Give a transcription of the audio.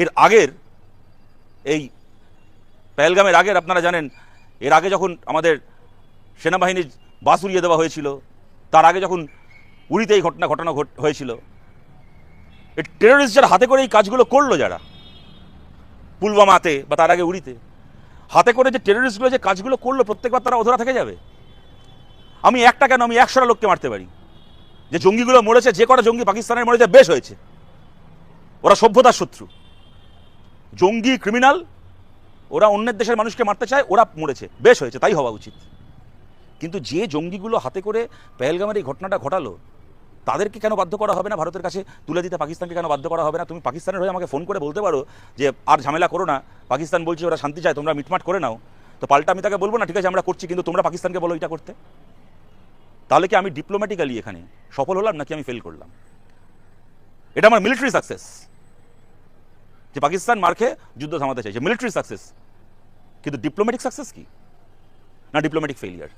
এর আগের, এই পেহেলগামের আগের আপনারা জানেন, এর আগে যখন আমাদের সেনাবাহিনীর বাস উড়িয়ে দেওয়া হয়েছিল, তার আগে যখন উড়িতে এই ঘটনা ঘটনা ঘট, হয়েছিল এই যারা হাতে করে এই কাজগুলো করল যারা, পুলওয়ামাতে বা তার আগে উড়িতে। হাতে করে যে টেরোরিস্টগুলো যে কাজগুলো করল, প্রত্যেকবার তারা অধরা থেকে যাবে। আমি একটা কেন, আমি একশোটা লোককে মারতে পারি। যে জঙ্গিগুলো মরেছে, যে কটা জঙ্গি পাকিস্তানের মরেছে, বেশ হয়েছে। ওরা সভ্যতার শত্রু। জঙ্গি ক্রিমিনাল ওরা অন্যের দেশের মানুষকে মারতে চায়, ওরা মরেছে। বেশ হয়েছে, তাই হওয়া উচিত। কিন্তু যে জঙ্গিগুলো হাতে করে পেহেলগামের এই ঘটনাটা ঘটালো, তাদেরকে কেন বাধ্য করা হবে না ভারতের কাছে? তুলে দিতে পাকিস্তানকে কেন বাধ্য করা হবে না? তুমি পাকিস্তানের হয়ে আমাকে ফোন করে বলতে পারো যে, আর ঝামেলা করো না। পাকিস্তান বলছে ওরা শান্তি চায়, তোমরা মিটমাট করে নাও। তো পাল্টা আমি তাকে বলব না, ঠিক আছে, আমরা করছি, কিন্তু তোমরা পাকিস্তানকে বলো এটা করতে। তাহলে কি আমি ডিপ্লোম্যাটিক্যালি এখানে সফল হলাম, নাকি আমি ফেল করলাম? এটা আমার মিলিটারি সাকসেস যে পাকিস্তান মার খেয়ে যুদ্ধ থামাতে চাইছে। মিলিটারি সাকসেস কিন্তু ডিপ্লোম্যাটিক সাকসেস কি? না ডিপ্লোম্যাটিক ফেলিয়ার